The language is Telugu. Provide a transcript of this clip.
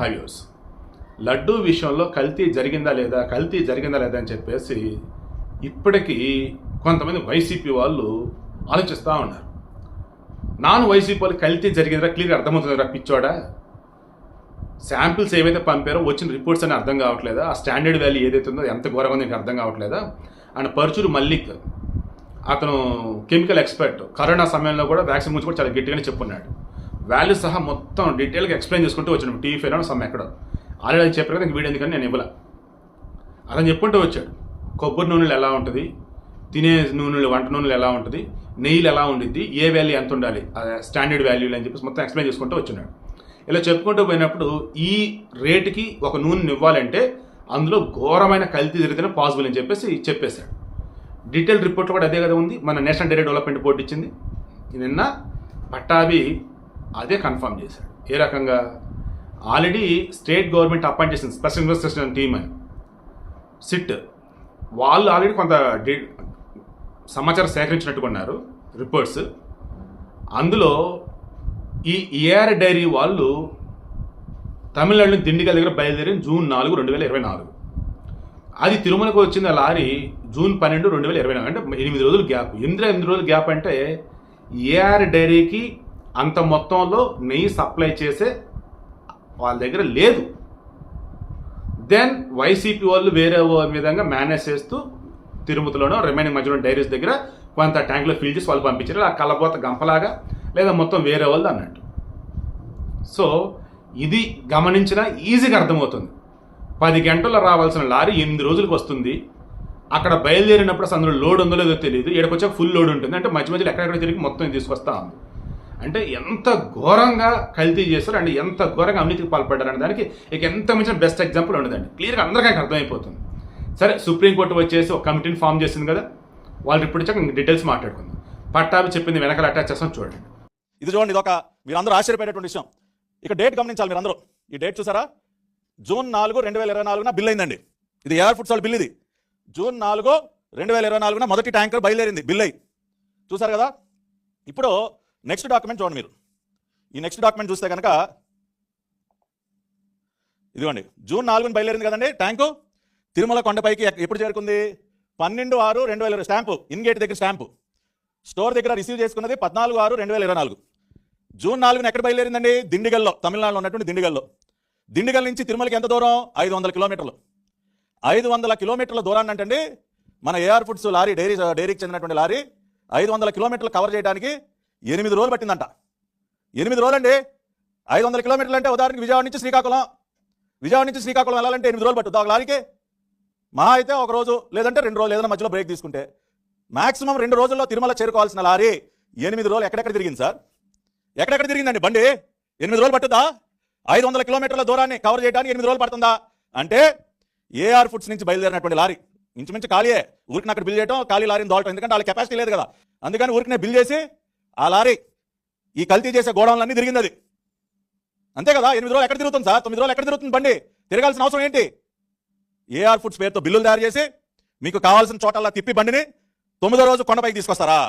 హైవ్యూస్ లడ్డూ విషయంలో కల్తీ జరిగిందా లేదా కల్తీ జరిగిందా లేదా అని చెప్పేసి ఇప్పటికీ కొంతమంది వైసీపీ వాళ్ళు ఆలోచిస్తూ ఉన్నారు. నాన్ వైసీపీ వాళ్ళు కల్తీ జరిగిందా క్లియర్గా అర్థమవుతుందిరా పిచ్చోడా? శాంపిల్స్ ఏవైతే పంపారో వచ్చిన రిపోర్ట్స్ అని అర్థం కావట్లేదా? ఆ స్టాండర్డ్ వాల్యూ ఏదైతే ఉందో ఎంత ఘోరంగా ఉందో నీకు అర్థం కావట్లేదా? అండ్ పరుచూరు మల్లిక్ అతను కెమికల్ ఎక్స్పర్ట్ కరోనా సమయంలో కూడా వ్యాక్సిన్ గురించి కూడా చాలా గట్టిగానే చెప్పున్నాడు. వాల్యూ సహా మొత్తం డీటెయిల్గా ఎక్స్ప్లెయిన్ చేసుకుంటూ వచ్చాడు. టీవీ ఫైవ్ సమ్ ఎక్కడ. ఆల్రెడీ అని చెప్పారు కదా వీడియో ఎందుకని నేను ఇవ్వలే. అతను చెప్పుకుంటూ వచ్చాడు. కొబ్బరి నూనెలు ఎలా ఉంటుంది? తినే నూనెలు వంట నూనెలు ఎలా ఉంటుంది? నెయ్యిలు ఎలా ఉండిద్ది? ఏ వాల్యూ ఎంత ఉండాలి? స్టాండర్డ్ వాల్యూలు అని చెప్పేసి మొత్తం ఎక్స్ప్లెయిన్ చేసుకుంటూ వచ్చినాడు ఇలా చెప్పుకుంటూ పోయినప్పుడు ఈ రేటుకి ఒక నూనెని ఇవ్వాలంటే అందులో ఘోరమైన కల్తీ జరిగితేనే పాసిబుల్ అని చెప్పేసి చెప్పేశాడు. డీటెయిల్ రిపోర్ట్లో కూడా అదే కదా ఉంది. మన నేషనల్ డైరీ డెవలప్మెంట్ బోర్డు ఇచ్చింది. నిన్న పట్టాభి అదే కన్ఫర్మ్ చేశాడు. ఏ రకంగా? ఆల్రెడీ స్టేట్ గవర్నమెంట్ అపాయింట్ చేసింది స్పెషల్ ఇన్వెస్టిగేషన్ టీమ్ అని. సిట్. వాళ్ళు ఆల్రెడీ కొంత సమాచారం సేకరించినట్టుగా ఉన్నారు రిపోర్ట్స్. అందులో ఈ ఏఆర్ డైరీ వాళ్ళు తమిళనాడు దిండిగల్ దగ్గర బయలుదేరి జూన్ నాలుగు రెండు వేల ఇరవై నాలుగు. అది తిరుమలకు వచ్చింది ఆ లారీ జూన్ పన్నెండు రెండు వేల ఇరవై నాలుగు అంటే ఎనిమిది రోజులు గ్యాప్. ఎనిమిది ఎనిమిది రోజులు గ్యాప్ అంటే ఏఆర్ డైరీకి అంత మొత్తంలో నెయ్యి సప్లై చేసే వాళ్ళ దగ్గర లేదు. దెన్ వైసీపీ వాళ్ళు వేరే విధంగా మేనేజ్ చేస్తూ తిరుమతిలోనో రిమైనింగ్ మధ్యలో డైరీస్ దగ్గర కొంత ట్యాంక్లో ఫిల్ చేసి వాళ్ళు పంపించారు. ఆ కలబోత గంపలాగా లేదా మొత్తం వేరే వాళ్ళది అన్నట్టు. సో ఇది గమనించినా ఈజీగా అర్థమవుతుంది. పది గంటల్లో రావాల్సిన లారీ ఎనిమిది రోజులకు వస్తుంది. అక్కడ బయలుదేరినప్పుడు అసలు అందులో లోడ్ ఉందో లేదో తెలియదు. వచ్చాక ఫుల్ లోడ్ ఉంటుంది. అంటే మధ్య మధ్యలో ఎక్కడెక్కడ తిరిగి మొత్తం తీసుకొస్తా ఉంది. అంటే ఎంత ఘోరంగా కల్తీ చేస్తారు అండ్ ఎంత ఘోరంగా అవినీతికి పాల్పడ్డారు అనే దానికి ఇక ఎంత మించిన బెస్ట్ ఎగ్జాంపుల్ ఉండదండి. క్లియర్గా అందరికీ అర్థమైపోతుంది. సరే సుప్రీంకోర్టు వచ్చేసి ఒక కమిటీని ఫామ్ చేసింది కదా? వాళ్ళు ఇప్పుడు వచ్చాక డీటెయిల్స్ మాట్లాడుకుందాం. పట్టాభి చెప్పింది వెనకాల అటాచ్ చేస్తాం చూడండి. ఇది చూడండి ఇది ఒక మీరందరూ అందరూ ఆశ్చర్యపోయేటువంటి విషయం. ఇక డేట్ గమనించాలి మీరు అందరూ ఈ డేట్ చూసారా? జూన్ నాలుగు రెండు వేల ఇరవై నాలుగున బిల్ అయిందండి. ఇది ఎయిర్ ఫుడ్స్ వాళ్ళ బిల్ ఇది? జూన్ నాలుగు రెండు వేల ఇరవై నాలుగున మొదటి ట్యాంకర్ బయలుదేరింది బిల్ అయ్యి. చూసారు కదా? ఇప్పుడు నెక్స్ట్ డాక్యుమెంట్ చూడండి మీరు. ఈ నెక్స్ట్ డాక్యుమెంట్ చూస్తే కనుక ఇదిగోండి జూన్ నాలుగున బయలుదేరింది కదండి ట్యాంకు? తిరుమల కొండపైకి ఎప్పుడు చేరుకుంది? పన్నెండు ఆరు రెండు వేల ఇరవై స్టాంపు ఇన్గేట్ దగ్గర స్టాంపు. స్టోర్ దగ్గర రిసీవ్ చేసుకున్నది పద్నాలుగు ఆరు రెండు వేల ఇరవై నాలుగు. జూన్ నాలుగున ఎక్కడ బయలుదేరిందండి? దిండిగల్లో తమిళనాడులో ఉన్నటువంటి దిండిగల్లో. దిండిగల్ నుంచి తిరుమలకి ఎంత దూరం? ఐదు వందల కిలోమీటర్లు. ఐదు వందల కిలోమీటర్ల దూరాన్ని అంటే మన ఏఆర్ ఫుడ్స్ లారీ డైరీ డైరీకి చెందినటువంటి లారీ ఐదు వందల కిలోమీటర్లు కవర్ చేయడానికి ఎనిమిది రోజులు పట్టిందంట. ఎనిమిది రోజులండి ఐదు వందల కిలోమీటర్లు అంటే ఉదాహరణకి విజయవాడ నుంచి శ్రీకాకుళం. విజయవాడ నుంచి శ్రీకాకుళం వెళ్ళాలంటే ఎనిమిది రోజులు పట్టుద్ది. ఒక లారీకి మహా అయితే ఒక రోజు లేదంటే రెండు రోజులు ఏదైనా మధ్యలో బ్రేక్ తీసుకుంటే మాక్సిమం రెండు రోజుల్లో తిరుమల చేరుకోవాల్సిన లారీ ఎనిమిది రోజులు ఎక్కడెక్కడ తిరిగింది సార్? ఎక్కడెక్కడ తిరిగిందండి బండి? ఎనిమిది రోజులు పట్టుద్దా? ఐదు వందల కిలోమీటర్ల దూరాన్ని కవర్ చేయడానికి ఎనిమిది రోజులు పడుతుందా? అంటే ఏఆర్ ఫుడ్స్ నుంచి బయలుదేరినటువంటి లారీ. ఇంచుమించు ఖాళీయే. ఊరికి అక్కడ బిల్ చేయడం ఖాళీ లారీని దోలటం. ఎందుకంటే వాళ్ళ కెపాసిటీ లేదు కదా. అందుకని ఊరికనే బిల్ చేసి ఆ లారీ ఈ కల్తీ చేసే గోడౌన్లన్నీ తిరిగింది అది అంతే కదా ఎనిమిది రోజులు ఎక్కడ తిరుగుతుంది సార్? తొమ్మిది రోజులు ఎక్కడ తిరుగుతుంది బండి? తిరగాల్సిన అవసరం ఏంటి? ఏఆర్ ఫుడ్స్ పేరుతో బిల్లులు తయారు చేసి మీకు కావాల్సిన చోటల్లా తిప్పి బండిని తొమ్మిదో రోజు కొండపైకి తీసుకొస్తారా?